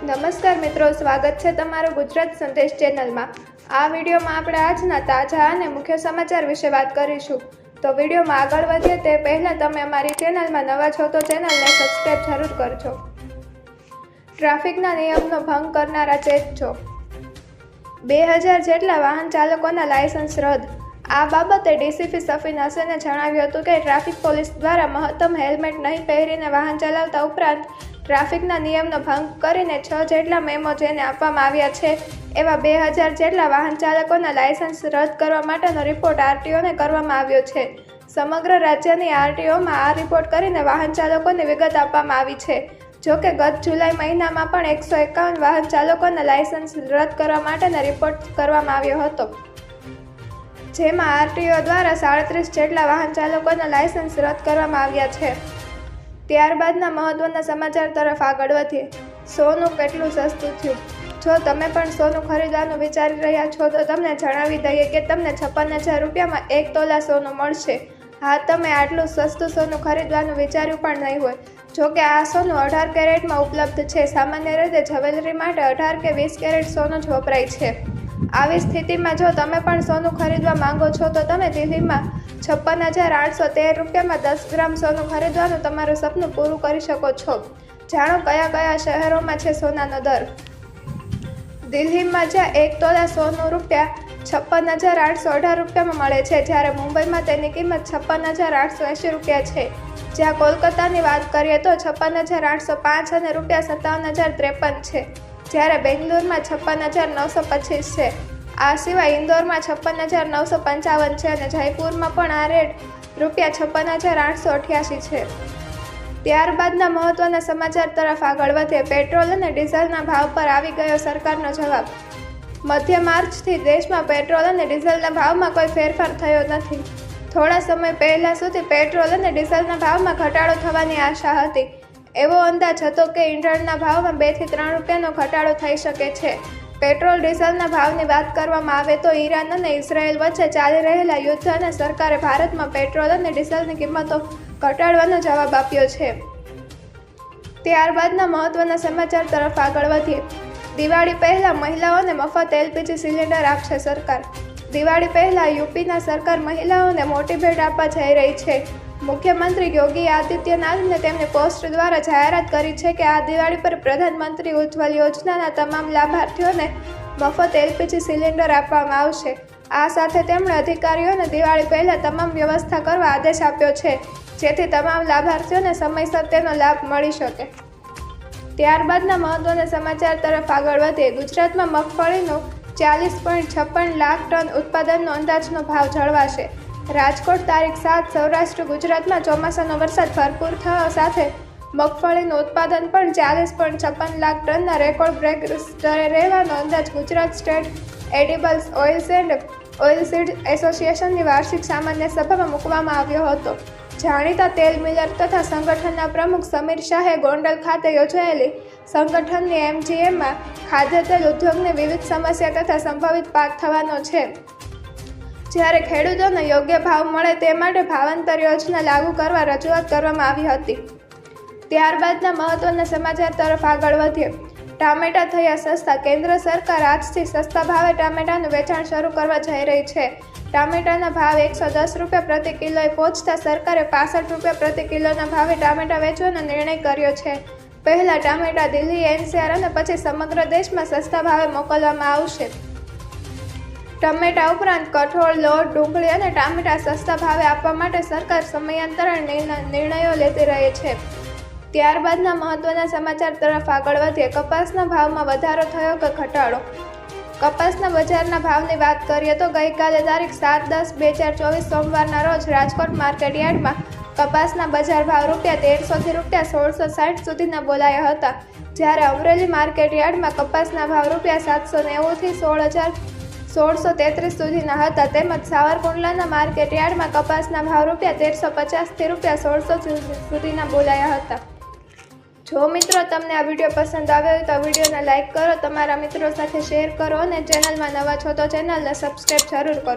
નમસ્કાર મિત્રો, સ્વાગત છે તમારું ગુજરાત સંદેશ ચેનલમાં. આ વિડીયોમાં આપણે આજના તાજા અને મુખ્ય સમાચાર વિશે વાત કરીશું. તો વિડીયોમાં આગળ વધીએ તે પહેલાં તમે અમારી ચેનલમાં નવા છો તો ચેનલને સબસ્ક્રાઈબ જરૂર કરજો. ટ્રાફિકના નિયમનો ભંગ કરનારા ચેતજો બે હજાર જેટલા વાહન ચાલકોના લાયસન્સ રદ. આ બાબતે ડીસીપી સફીન હસને જણાવ્યું હતું કે ટ્રાફિક પોલીસ દ્વારા મહત્તમ હેલ્મેટ નહીં પહેરીને વાહન ચલાવતા ઉપરાંત ટ્રાફિકના નિયમનો ભંગ કરીને છ જેટલા મેમો જેને આપવામાં આવ્યા છે, એવા બે હજાર જેટલા વાહન ચાલકોના લાયસન્સ રદ કરવા માટેનો રિપોર્ટ આરટીઓને કરવામાં આવ્યો છે. સમગ્ર રાજ્યની આરટીઓમાં આ રિપોર્ટ કરીને વાહન ચાલકોને વિગત આપવામાં આવી છે. જોકે ગત જુલાઈ મહિનામાં પણ એકસો એકાવન વાહન ચાલકોના લાયસન્સ રદ કરવા માટેનો રિપોર્ટ કરવામાં આવ્યો હતો. જેમાં આરટીઓ દ્વારા સાડત્રીસ જેટલા વાહન ચાલકોના લાયસન્સ રદ કરવામાં આવ્યા છે. ત્યારબાદના મહત્વના સમાચાર તરફ આગળ વધીએ. સોનું કેટલું સસ્તું થયું? જો તમે પણ સોનું ખરીદવાનું વિચારી રહ્યા છો, તો તમને જણાવી દઈએ કે તમને છપ્પન હજાર રૂપિયામાં એક તોલા સોનું મળશે. હા, તમે આટલું સસ્તું સોનું ખરીદવાનું વિચાર્યું પણ નહીં હોય. જો કે આ સોનું અઢાર કેરેટમાં ઉપલબ્ધ છે. સામાન્ય રીતે જ્વેલરી માટે અઢાર કે વીસ કેરેટ સોનું જ વપરાય છે. આવી સ્થિતિમાં જો તમે પણ સોનું ખરીદવા માંગો છો, તો તમે દિલ્હીમાં છપ્પન હજાર આઠસો તેર રૂપિયામાં દસ ગ્રામ સોનું ખરીદવાનું તમારું સપનું પૂરું કરી શકો છો. જાણો કયા કયા શહેરોમાં છે સોનાનો દર? દિલ્હીમાં જ્યાં એક તોલા સોનું રૂપિયા છપ્પન હજાર આઠસો અઢાર રૂપિયામાં મળે છે, જ્યારે મુંબઈમાં તેની કિંમત છપ્પન હજાર આઠસો એંશી રૂપિયા છે. જ્યાં કોલકાતાની વાત કરીએ તો છપ્પન હજાર આઠસો પાંચ અને રૂપિયા સત્તાવન હજાર ત્રેપન છે. જ્યારે બેંગ્લોરમાં છપ્પન હજાર નવસો પચીસ છે. આ સિવાય ઇન્દોરમાં છપ્પન હજાર નવસો પંચાવન છે અને જયપુરમાં પણ આ રેટ રૂપિયા છપ્પન હજાર આઠસો અઠ્યાસી છે. ત્યારબાદના મહત્વના સમાચાર તરફ આગળ વધે, પેટ્રોલ અને ડીઝલના ભાવ પર આવી ગયો સરકારનો જવાબ. મધ્ય માર્ચથી દેશમાં પેટ્રોલ અને ડીઝલના ભાવમાં કોઈ ફેરફાર થયો નથી. થોડા સમય પહેલાં સુધી પેટ્રોલ અને ડીઝલના ભાવમાં ઘટાડો થવાની આશા હતી. એવો અંદાજ હતો કે ઈંધણના ભાવમાં બેથી ત્રણ રૂપિયાનો ઘટાડો થઈ શકે છે. પેટ્રોલ, ડીઝલના ભાવની વાત કરવામાં આવે તો ઈરાન અને ઇઝરાયલ વચ્ચે ચાલી રહેલા યુદ્ધ અને સરકારે ભારતમાં પેટ્રોલ અને ડીઝલની કિંમતો ઘટાડવાનો જવાબ આપ્યો છે. ત્યારબાદના મહત્વના સમાચાર તરફ આગળ વધીએ. દિવાળી પહેલાં મહિલાઓને મફત એલપીજી સિલિન્ડર આપશે સરકાર. દિવાળી પહેલાં યુપીના સરકાર મહિલાઓને મોટી ભેટ આપવા જઈ રહી છે. મુખ્યમંત્રી યોગી આદિત્યનાથને તેમની પોસ્ટ દ્વારા જાહેરાત કરી છે કે આ દિવાળી પર પ્રધાનમંત્રી ઉજ્જવલ યોજનાના તમામ લાભાર્થીઓને મફત એલપીજી સિલિન્ડર આપવામાં આવશે. આ સાથે તેમણે અધિકારીઓને દિવાળી પહેલાં તમામ વ્યવસ્થા કરવા આદેશ આપ્યો છે, જેથી તમામ લાભાર્થીઓને સમયસર તેનો લાભ મળી શકે. ત્યારબાદના મહત્વના સમાચાર તરફ આગળ વધીએ. ગુજરાતમાં મગફળીનું ચાલીસ પોઈન્ટ છપ્પન લાખ ટન ઉત્પાદનનો અંદાજનો ભાવ જળવાશે. રાજકોટ તારીખ સાત સૌરાષ્ટ્ર ગુજરાતમાં ચોમાસાનો વરસાદ ભરપૂર થવા સાથે મગફળીનું ઉત્પાદન પણ ચાલીસ પોઈન્ટ છપ્પન લાખ ટનના રેકોર્ડ બ્રેક સ્તરે રહેવાનો અંદાજ Gujarat state edibles oils and oilseed એસોસિએશનની વાર્ષિક સામાન્ય સભામાં મૂકવામાં આવ્યો હતો. જાણીતા તેલ મિલર તથા સંગઠનના પ્રમુખ સમીર શાહે ગોંડલ ખાતે યોજાયેલી સંગઠનની એમજીએમમાં ખાદ્ય તેલ ઉદ્યોગની વિવિધ સમસ્યા તથા સંભવિત પાક થવાનો છે. જ્યારે ખેડૂતોને યોગ્ય ભાવ મળે તે માટે ભાવાંતર યોજના લાગુ કરવા રજૂઆત કરવામાં આવી હતી. ત્યારબાદના મહત્વના સમાચાર તરફ આગળ વધીએ. ટામેટા થયા સસ્તા. કેન્દ્ર સરકાર આજથી સસ્તા ભાવે ટામેટાનું વેચાણ શરૂ કરવા જઈ રહી છે. ટામેટાના ભાવ એકસો દસ રૂપિયા પ્રતિ કિલોએ પહોંચતા સરકારે પાસઠ રૂપિયા પ્રતિ કિલોના ભાવે ટામેટા વેચવાનો નિર્ણય કર્યો છે. પહેલાં ટામેટા દિલ્હી, એનસીઆર અને પછી સમગ્ર દેશમાં સસ્તા ભાવે મોકલવામાં આવશે. ટમેટા ઉપરાંત કઠોળ, લોટ, ડુંગળી અને ટામેટા સસ્તા ભાવે આપવા માટે સરકાર સમયાંતરે નિર્ણયો લેતી રહે છે. ત્યારબાદના મહત્વના સમાચાર તરફ આગળ વધીએ. કપાસના ભાવમાં વધારો થયો કે ઘટાડો? કપાસના બજારના ભાવની વાત કરીએ તો ગઈકાલે તારીખ સાત દસ બે હજાર ચોવીસ સોમવારના રોજ રાજકોટ માર્કેટ યાર્ડમાં કપાસના બજાર ભાવ રૂપિયા તેરસોથી રૂપિયા સોળસો સાઠ સુધીના બોલાયા હતા. જ્યારે અમરેલી માર્કેટ યાર્ડમાં કપાસના ભાવ રૂપિયા સાતસો નેવુંથી સોળ હજાર સોળસો તેત્રીસ સુધીના હતા. તેમજ સાવરકુંડલાના માર્કેટ યાર્ડમાં કપાસના ભાવ રૂપિયા તેરસો પચાસથી રૂપિયા સોળસો સુધીના બોલાયા હતા. જો મિત્રો તમને આ વીડિયો પસંદ આવ્યો હોય તો વિડીયોને લાઇક કરો, તમારા મિત્રો સાથે શેર કરો અને ચેનલમાં નવા છો તો ચેનલને સબસ્ક્રાઈબ જરૂર કરો.